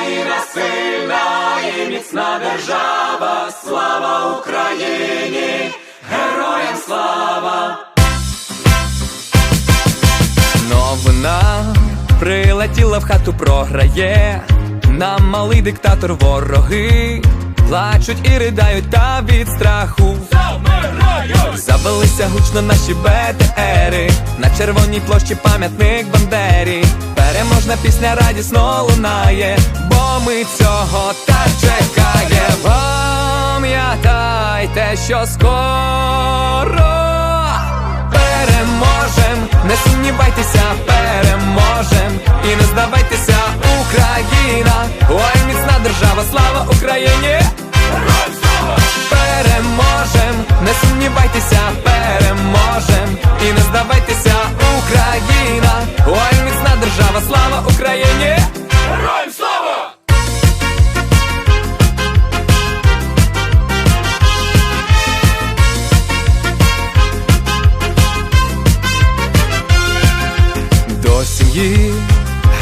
Україна сильна і міцна держава, слава Україні, героям слава! Новина прилетіла в хату, програє. Нам малий диктатор вороги плачуть і riдають та від страху. Завелися гучно наші БТРи На червоній площі пам'ятник Бандері Переможна пісня радісно лунає, бо ми цього так чекає. Пам'ятайте, що скоро переможем, не сумнівайтеся, переможем і не здавайтеся, Україна, ой, міцна держава, слава Україні! Держава, слава Україні! Героям слава! До сім'ї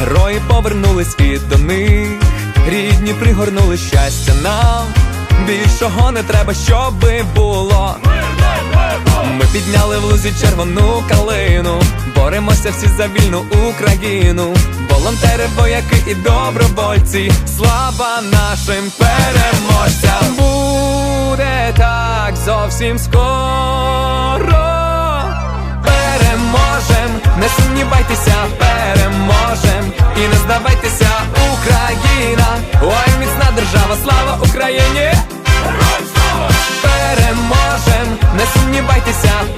герої повернулись і до них. Рідні пригорнули щастя нам. Більшого не треба, щоби було. Ми підняли в лузі червону калину, боремося всі за вільну Україну. Волонтери, вояки і добровольці. Слава нашим переможцям! Буде так зовсім скоро. Переможем, не сумнівайтеся, переможем і не здавайтеся, Україна, ой, міцна держава, слава Україні! Сумнівайтеся, переможем